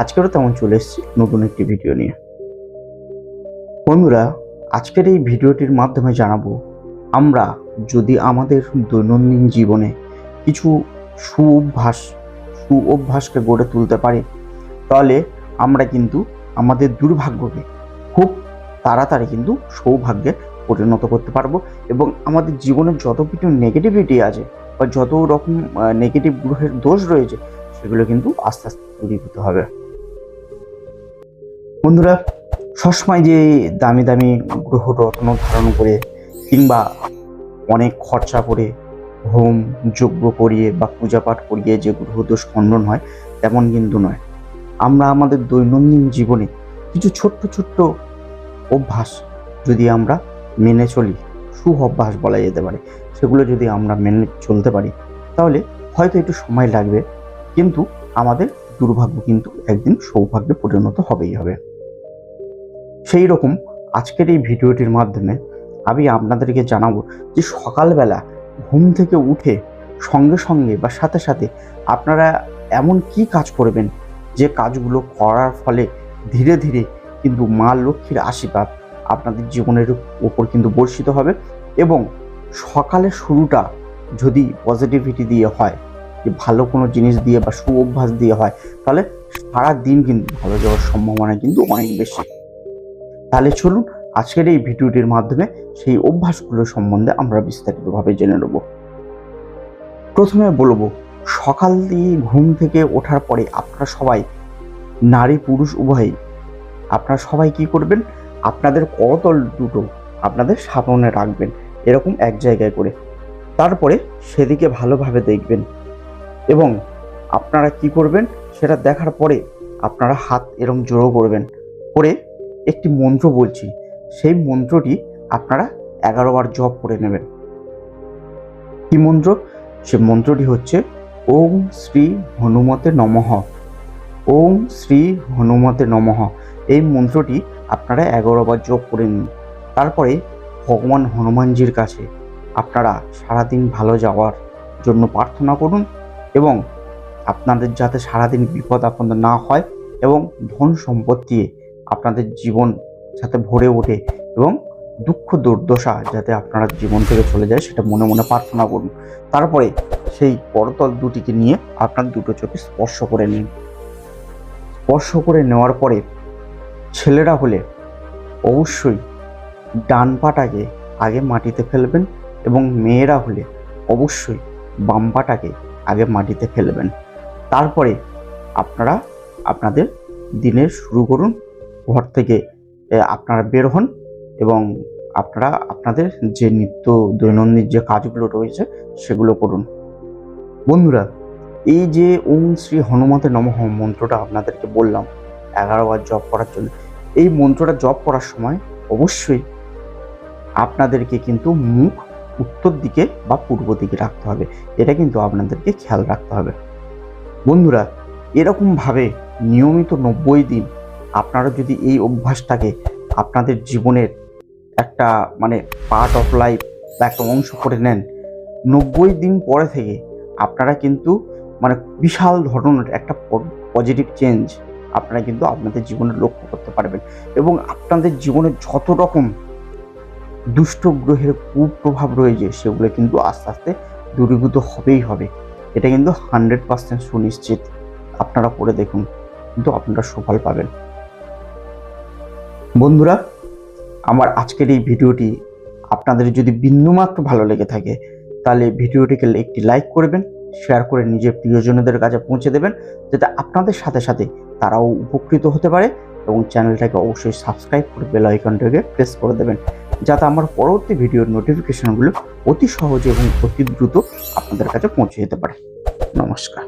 আজকেরও তেমন চলে এসেছি নতুন একটি ভিডিও নিয়ে। বন্ধুরা, আজকের এই ভিডিওটির মাধ্যমে জানাব, আমরা যদি আমাদের দৈনন্দিন জীবনে কিছু সুঅভ্যাস সু অভ্যাসকে গড়ে তুলতে পারি, তাহলে আমরা কিন্তু আমাদের দুর্ভাগ্যকে খুব তাড়াতাড়ি কিন্তু সৌভাগ্যে পরিণত করতে পারব এবং আমাদের জীবনের যত কিছু নেগেটিভিটি আছে বা যত রকম নেগেটিভ গ্রহের দোষ রয়েছে, সেগুলো কিন্তু আস্তে আস্তে দূরীভূত হবে। বন্ধুরা, সবসময় যে দামি দামি গ্রহ রত্ন ধারণ করে কিংবা অনেক খরচা করে হোম, যজ্ঞ করিয়ে বা পূজা পাঠ করিয়ে যে গ্রহদোষ খণ্ডন হয়, তেমন কিন্তু নয়। আমরা আমাদের দৈনন্দিন জীবনে কিছু ছোট্ট ছোট্ট অভ্যাস যদি আমরা মেনে চলি সু অভ্যাস বলা যেতে পারে, সেগুলো যদি আমরা মেনে চলতে পারি, তাহলে হয়তো একটু সময় লাগবে, কিন্তু আমাদের দুর্ভাগ্য কিন্তু একদিন সৌভাগ্যে পরিণত হবেই হবে। সেই রকম আজকের এই ভিডিওটির মাধ্যমে আমি আপনাদেরকে জানাব যে সকালবেলা ঘুম থেকে উঠে সঙ্গে সঙ্গে বা সাথে সাথে আপনারা এমন কি কাজ করবেন যে কাজগুলো করার ফলে ধীরে ধীরে কিন্তু মা লক্ষ্মীর আশীর্বাদ আপনাদের জীবনের উপর কিন্তু বর্ষিত হবে এবং সকালের শুরুটা যদি পজিটিভিটি দিয়ে হয়, যে ভালো কোনো জিনিস দিয়ে বা সু অভ্যাস দিয়ে হয়, তাহলে সারা দিন কিন্তু ভালো যাওয়ার সম্ভাবনা কিন্তু অনেক বেশি। তাহলে চলুন আজকের এই ভিডিওটির মাধ্যমে সেই অভ্যাসগুলো সম্বন্ধে আমরা বিস্তারিতভাবে জেনে নেব। প্রথমে বলব, সকাল দিয়ে ঘুম থেকে ওঠার পরে আপনারা সবাই, নারী পুরুষ উভয়ই, আপনারা সবাই কি করবেন? আপনাদের করতল দুটো আপনাদের সামনে রাখবেন, এরকম এক জায়গায় করে। তারপরে সেদিকে ভালোভাবে দেখবেন এবং আপনারা কি করবেন? সেটা দেখার পরে আপনারা হাত এরম জোড়ো করবেন, করে একটি মন্ত্র বলছি, সেই মন্ত্রটি আপনারা এগারো বার জপ করে নেবেন। কি মন্ত্র? সে মন্ত্রটি হচ্ছে, ওম শ্রী হনুমতে নমঃ। ওম শ্রী হনুমতে নমঃ। এই মন্ত্রটি আপনারা এগারো বার জপ করে নিন। তারপরে ভগবান হনুমানজির কাছে আপনারা সারাদিন ভালো যাওয়ার জন্য প্রার্থনা করুন এবং আপনাদের যাতে সারাদিন বিপদ আপনাদের না হয় এবং ধন সম্পত্তি আপনাদের জীবন যাতে ভরে ওঠে এবং দুঃখ দুর্দশা যাতে আপনারা জীবন থেকে চলে যায় সেটা মনে মনে প্রার্থনা করুন। তারপরে সেই করতল দুটিকে নিয়ে আপনার দুটো চোখে স্পর্শ করে নিন। স্পর্শ করে নেওয়ার পরে ছেলেরা হলে অবশ্যই ডান পাটাকে আগে মাটিতে ফেলবেন এবং মেয়েরা হলে অবশ্যই বাম পাটাকে আগে মাটিতে ফেলবেন। তারপরে আপনারা আপনাদের দিনের শুরু করুন। ঘর থেকে আপনারা বের হন এবং আপনারা আপনাদের যে নিত্য দৈনন্দিন যে কাজগুলো রয়েছে সেগুলো করুন। বন্ধুরা, এই যে ওম শ্রী হনুমতে নমঃ মন্ত্রটা আপনাদেরকে বললাম, এগারো বার জপ করার জন্য, এই মন্ত্রটা জপ করার সময় অবশ্যই আপনাদেরকে কিন্তু মুখ উত্তর দিকে বা পূর্ব দিকে রাখতে হবে। এটা কিন্তু আপনাদেরকে খেয়াল রাখতে হবে। বন্ধুরা, এরকমভাবে নিয়মিত নব্বই দিন আপনারা যদি এই অভ্যাসটাকে আপনাদের জীবনের একটা মানে পার্ট অফ লাইফ বা একটা অংশ করে নেন, নব্বই দিন পরে থেকে আপনারা কিন্তু মানে বিশাল ধরনের একটা পজিটিভ চেঞ্জ আপনারা কিন্তু আপনাদের জীবনে লক্ষ্য করতে পারবেন। এবং আপনাদের জীবনে যত রকম দুষ্ট গ্রহের কুপ্রভাব রয়েছে, সেগুলো কিন্তু আস্তে আস্তে দূরীভূত হবেই হবে। এটা কিন্তু হান্ড্রেড পার্সেন্ট সুনিশ্চিত। আপনারা করে দেখুন, কিন্তু আপনারা সুফল পাবেন। বন্ধুরা, আমার আজকের এই ভিডিওটি আপনাদের যদি বিন্দুমাত্র ভালো লেগে থাকে, তাহলে ভিডিওটিকে একটি লাইক করবেন, শেয়ার করে নিজের প্রিয়জনদের কাছে পৌঁছে দেবেন, যাতে আপনাদের সাথে সাথে তারাও উপকৃত হতে পারে এবং চ্যানেলটাকে অবশ্যই সাবস্ক্রাইব করে বেল আইকনটাকে প্রেস করে দেবেন, যাতে আমার পরবর্তী ভিডিওর নোটিফিকেশনগুলো অতি সহজে এবং অতি দ্রুত আপনাদের কাছে পৌঁছে যেতে পারে। নমস্কার।